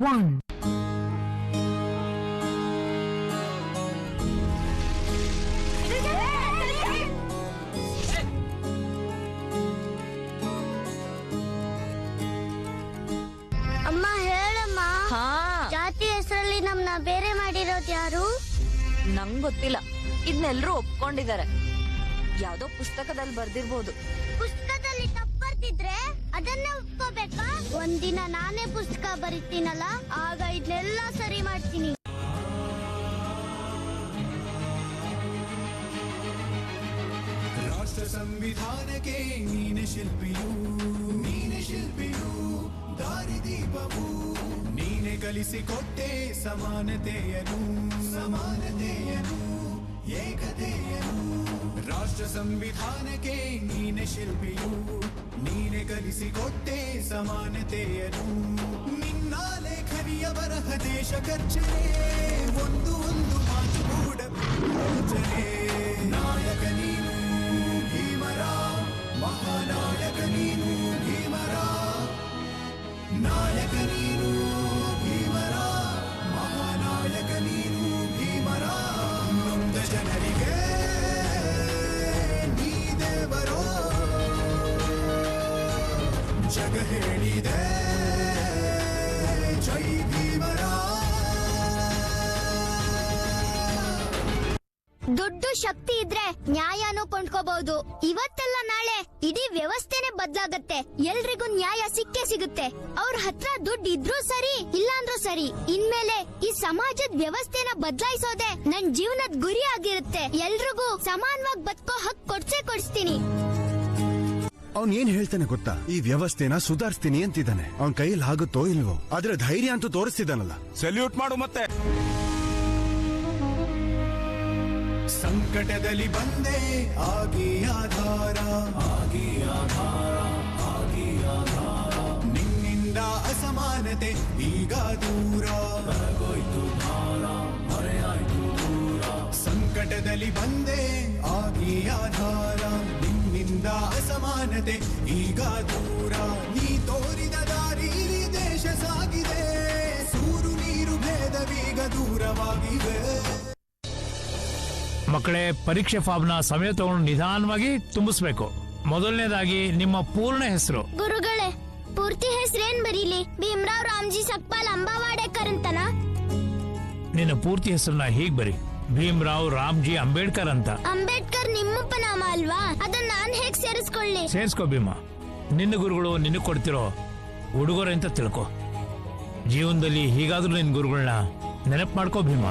one. ಅಮ್ಮ ಹೇಳಮ್ಮ. ಹಾ. ಜಾತಿ ಹೆಸರಲ್ಲಿ ನಮ್ನ ಬೇರೆ ಮಾಡಿರೋದು ಯಾರು? ನಂಗ್ ಗೊತ್ತಿಲ್ಲ. ಇದನ್ನೆಲ್ರೂ ಒಪ್ಕೊಂಡಿದ್ದಾರೆ. ಯಾವ್ದೋ ಪುಸ್ತಕದಲ್ಲಿ ಬರ್ದಿರ್ಬೋದು. ಬರ್ತಿದ್ರೆ ಅದನ್ನ ಒಪ್ಕೋಬೇಕಾ ಒಂದಿನ ನಾನೇ ಪುಸ್ತಕ ಬರೀತೀನಲ್ಲ, ಆಗ ಇದನ್ನೆಲ್ಲ ಸರಿ ಮಾಡ್ತೀನಿ. ರಾಷ್ಟ್ರ ಸಂವಿಧಾನಕ್ಕೆ ನೀನ ಶಿಲ್ಪಿಯು ನೀನ ಶಿಲ್ಪಿಯು ದಾರಿದೀಪವು ನೀನೆ ಕಲಿಸಿಕೊಟ್ಟೆ ಸಮಾನತೆಯನು ಸಮಾನತೆಯನು, ಏಕತೆ ಸಂವಿಧಾನಕ್ಕೆ ನೀನೆ ಶಿಲ್ಪಿಯು ನೀನೆ ಕಲಿಸಿಕೊಟ್ಟೆ ಸಮಾನತೆಯನು ನಿನ್ನ ಲೇಖನಿಯ ಬರಹ ದೇಶ ಖರ್ಚನೆ ಒಂದು ಒಂದು ಮಾತು ಕೂಡ ಯೋಚನೆ ನಾಯಕ ನೀನು ಭೀಮರ ಮಹಾನಾಯಕ ನೀನು ಭೀಮರ ನಾಯಕ ನೀನು ಭೀಮರ ಮಹಾನಾಯಕ ನೀನು ಭೀಮರ ನೊಂದ ಜನರಿಗೆ ಜಗ ಹೇಳಿದೆ. ಜೈ ಭೀಮರ ದುಡ್ಡು ಶಕ್ತಿ ಇದ್ರೆ ನ್ಯಾಯನೂ ಕೊಂಡ್ಕೋಬಹುದು ಇವತ್ತೆಲ್ಲ ನಾಳೆ ಇಡೀ ವ್ಯವಸ್ಥೆನೆ ಬದ್ಲಾಗತ್ತೆ. ಎಲ್ರಿಗೂ ನ್ಯಾಯ ಸಿಕ್ಕೇ ಸಿಗುತ್ತೆ. ಅವ್ರ ಹತ್ರ ದುಡ್ಡು ಇದ್ರೂ ಸರಿ, ಇಲ್ಲಾಂದ್ರೂ ಸರಿ. ಇನ್ಮೇಲೆ ಈ ಸಮಾಜದ ವ್ಯವಸ್ಥೆನ ಬದ್ಲಾಯಿಸೋದೆ ನನ್ ಜೀವನದ ಗುರಿ ಆಗಿರುತ್ತೆ. ಎಲ್ರಿಗೂ ಸಮಾನವಾಗಿ ಬದುಕೋ ಹಕ್ ಕೊಡ್ಸೇ ಕೊಡಿಸ್ತೀನಿ. ಅವ್ನ್ ಏನ್ ಹೇಳ್ತಾನೆ ಗೊತ್ತಾ? ಈ ವ್ಯವಸ್ಥೆನ ಸುಧಾರಿಸ್ತೀನಿ ಅಂತಿದ್ದಾನೆ. ಅವನ್ ಕೈಯಲ್ಲಿ ಆಗುತ್ತೋ ಇಲ್ವೋ? ಆದ್ರೆ ಧೈರ್ಯ ಅಂತೂ ತೋರಿಸ್ತಿದ್ದಾನಲ್ಲ. ಸೆಲ್ಯೂಟ್ ಮಾಡು ಮತ್ತೆ. ಸಂಕಟದಲ್ಲಿ ಬಂದೆ ಆಗಿ ಆಧಾರ ಆಗಿ ಆಧಾರ ಆಗಿ ಆಧಾರ. ನಿನ್ನಿಂದ ಅಸಮಾನತೆ ಈಗ ದೂರ. ಹೊರಗೋಯ್ತು ಭಾರ ಹೊರೆಯಾಯ್ತು ದೂರ. ಸಂಕಟದಲ್ಲಿ ಬಂದೆ ಆಗಿ ಆಧಾರ. ನಿನ್ನಿಂದ ಅಸಮಾನತೆ ಈಗ ದೂರ. ನೀ ತೋರಿದ ದಾರಿ ದೇಶ ಸಾಗಿದೆ. ಸೂರು ನೀರು ಭೇದವೀಗ ದೂರವಾಗಿವೆ. ಮಕ್ಕಳೇ ಪರೀಕ್ಷೆ ಫಾರ್ಮ್ನ ಸಮಯ ತಗೊಂಡು ನಿಧಾನವಾಗಿ ತುಂಬಿಸ್ಬೇಕು. ಮೊದಲನೇದಾಗಿ ನಿಮ್ಮ ಪೂರ್ಣ ಹೆಸರು. ಗುರುಗಳೇ ಪೂರ್ತಿ ಹೆಸರೇನ್ ಬರೀಲಿ? ಭೀಮರಾವ್ ರಾಮ್ಜಿ ಸಕ್ಪಾಲ್ ಅಂಬಾವಾಡೇಕರ್ ಅಂತನಾ? ನಿನ್ನ ಪೂರ್ತಿ ಹೆಸರನ್ನ ಹೀಗ್ ಬರಿ? ಭೀಮ್ರಾವ್ ರಾಮ್ಜಿ ಅಂಬೇಡ್ಕರ್ ಅಂತ. ಅಂಬೇಡ್ಕರ್ ನಿಮ್ಮಪ್ಪ ನಾಮ ಅಲ್ವಾ? ಅದನ್ನ ನಾನ್ ಹೇಗ್ ಸೇರಿಸ್ಕೊಳ್ಳಿ? ಸೇರ್ಸ್ಕೋ ಭೀಮ. ನಿನ್ನ ಗುರುಗಳು ನಿನಗೆ ಕೊಡ್ತಿರೋ ಉಡುಗೊರೆ ಅಂತ ತಿಳ್ಕೊ. ಜೀವನದಲ್ಲಿ ಹೀಗಾದ್ರೂ ನಿನ್ನ ಗುರುಗಳನ್ನ ನೆನಪು ಮಾಡ್ಕೋ ಭೀಮ.